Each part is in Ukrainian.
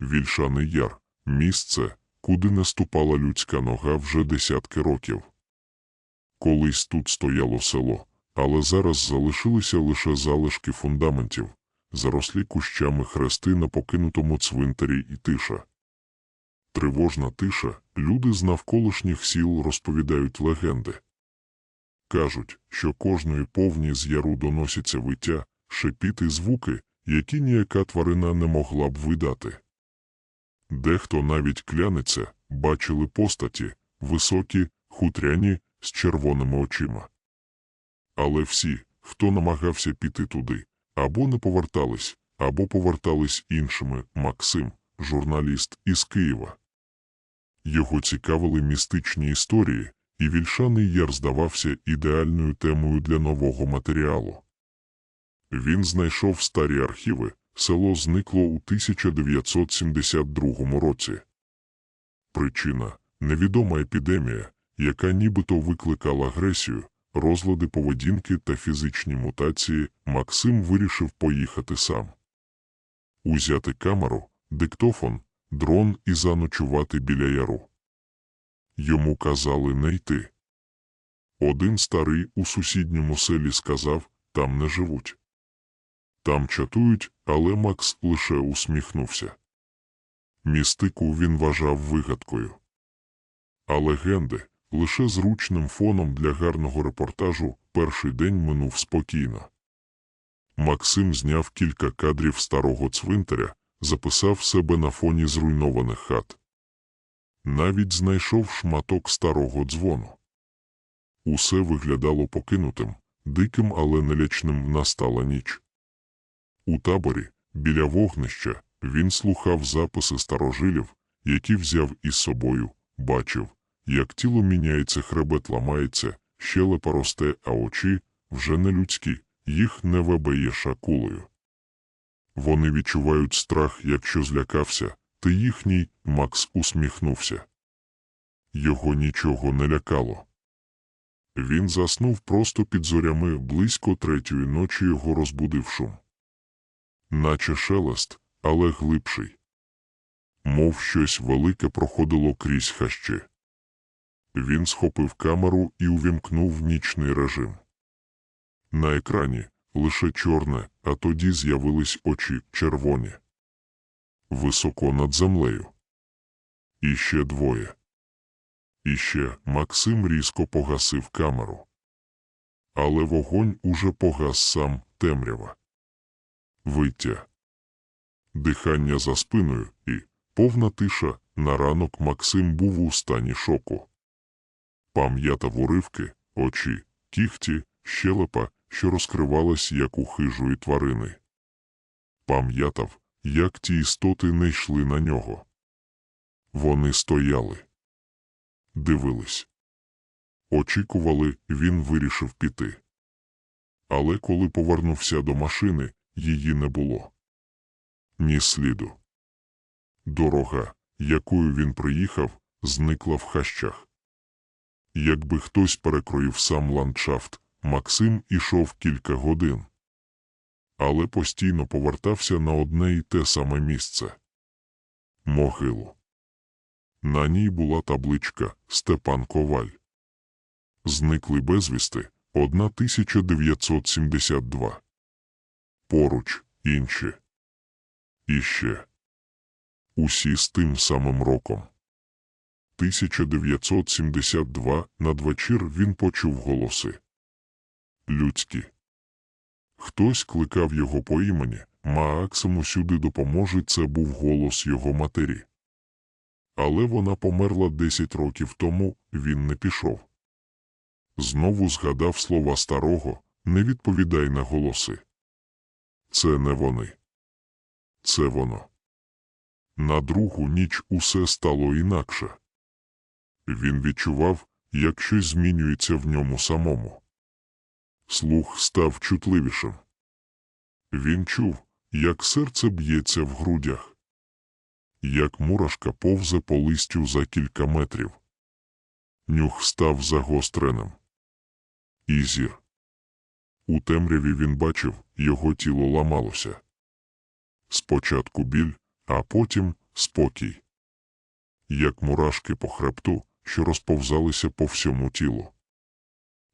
Вільшаний яр місце, куди не ступала людська нога вже десятки років. Колись тут стояло село, але зараз залишилися лише залишки фундаментів, зарослі кущами хрести на покинутому цвинтарі і тиша. Тривожна тиша, люди з навколишніх сіл розповідають легенди. Кажуть, що кожної повні з яру доносяться виття, шепіт звуки, які ніяка тварина не могла б видати. Дехто навіть клянеться, бачили постаті, високі, хутряні, з червоними очима. Але всі, хто намагався піти туди, або не повертались, або повертались іншими Максим, журналіст із Києва. Його цікавили містичні історії, і Вільшаний Яр здавався ідеальною темою для нового матеріалу. Він знайшов старі архіви, село зникло у 1972 році. Причина – невідома епідемія, яка нібито викликала агресію, розлади поведінки та фізичні мутації, Максим вирішив поїхати сам. Узяти камеру, диктофон, дрон і заночувати біля яру. Йому казали не йти. Один старий у сусідньому селі сказав, там не живуть. Там чатують, але Макс лише усміхнувся. Містику він вважав вигадкою. А легенди лише зручним фоном для гарного репортажу перший день минув спокійно. Максим зняв кілька кадрів старого цвинтаря, записав себе на фоні зруйнованих хат. Навіть знайшов шматок старого дзвону. Усе виглядало покинутим, диким, але нелячним настала ніч. У таборі, біля вогнища, він слухав записи старожилів, які взяв із собою, бачив, як тіло міняється, хребет ламається, щелепа росте, а очі вже не людські, їх не вебеє шакулею. Вони відчувають страх, якщо злякався, ти їхній, Макс усміхнувся. Його нічого не лякало. Він заснув просто під зорями близько третьої ночі його розбудив шум. Наче шелест, але глибший. Мов щось велике проходило крізь хащі. Він схопив камеру і увімкнув нічний режим. На екрані лише чорне, а тоді з'явились очі червоні. Високо над землею. І ще двоє. І ще Максим різко погасив камеру. Але вогонь уже погас сам темрява. Виття. Дихання за спиною і повна тиша на ранок Максим був у стані шоку. Пам'ятав уривки, очі, кіхті, щелепа, що розкривалась, як у хижої тварини. Пам'ятав, як ті істоти не йшли на нього. Вони стояли, дивились. Очікували, він вирішив піти. Але коли повернувся до машини, її не було. Ні сліду. Дорога, якою він приїхав, зникла в хащах. Якби хтось перекроїв сам ландшафт, Максим ішов кілька годин. Але постійно повертався на одне й те саме місце могилу. На ній була табличка Степан Коваль. Зникли безвісти 1972. Поруч інші. І ще. Усі з тим самим роком. 1972 надвечір він почув голоси. Людські. Хтось кликав його по імені, Мааксиму сюди допоможе, це був голос його матері. Але вона померла 10 років тому, він не пішов. Знову згадав слова старого не відповідай на голоси. Це не вони. Це воно. На другу ніч усе стало інакше. Він відчував, як щось змінюється в ньому самому. Слух став чутливішим. Він чув, як серце б'ється в грудях, як мурашка повзе по листю за кілька метрів. Нюх став загостреним. І зір. У темряві він бачив, його тіло ламалося. Спочатку біль, а потім спокій. Як мурашки по хребту, що розповзалися по всьому тілу.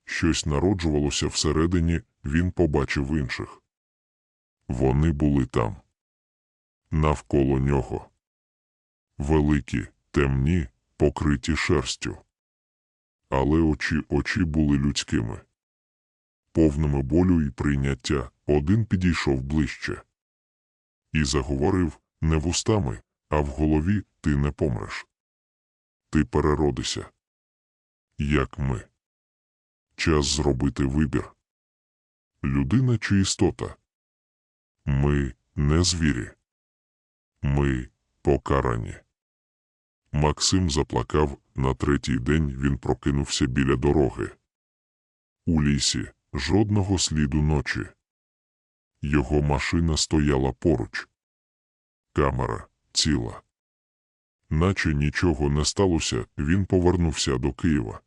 Щось народжувалося всередині, він побачив інших. Вони були там. Навколо нього. Великі, темні, покриті шерстю. Але очі очі були людськими. Повними болю і прийняття один підійшов ближче. І заговорив не вустами, а в голові ти не помреш. Ти переродися. Як ми. Час зробити вибір. Людина чи істота. Ми не звірі. Ми покарані. Максим заплакав, на третій день він прокинувся біля дороги. У лісі жодного сліду ночі. Його машина стояла поруч. Камера ціла. Наче нічого не сталося, він повернувся до Києва.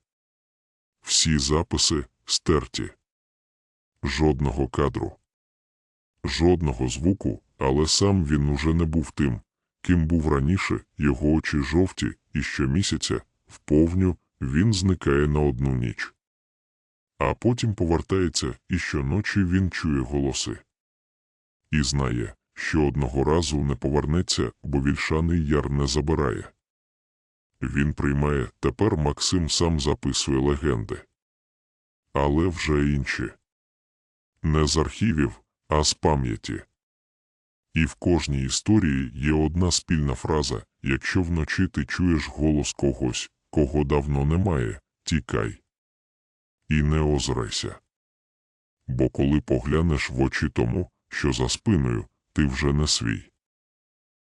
Всі записи стерті. Жодного кадру. Жодного звуку, але сам він уже не був тим, ким був раніше, його очі жовті, і щомісяця, вповню, він зникає на одну ніч. А потім повертається, і щоночі він чує голоси. І знає, що одного разу не повернеться, бо вільшаний яр не забирає. Він приймає, тепер Максим сам записує легенди. Але вже інші. Не з архівів, а з пам'яті. І в кожній історії є одна спільна фраза якщо вночі ти чуєш голос когось, кого давно немає, тікай. І не озирайся. Бо коли поглянеш в очі тому, що за спиною, ти вже не свій.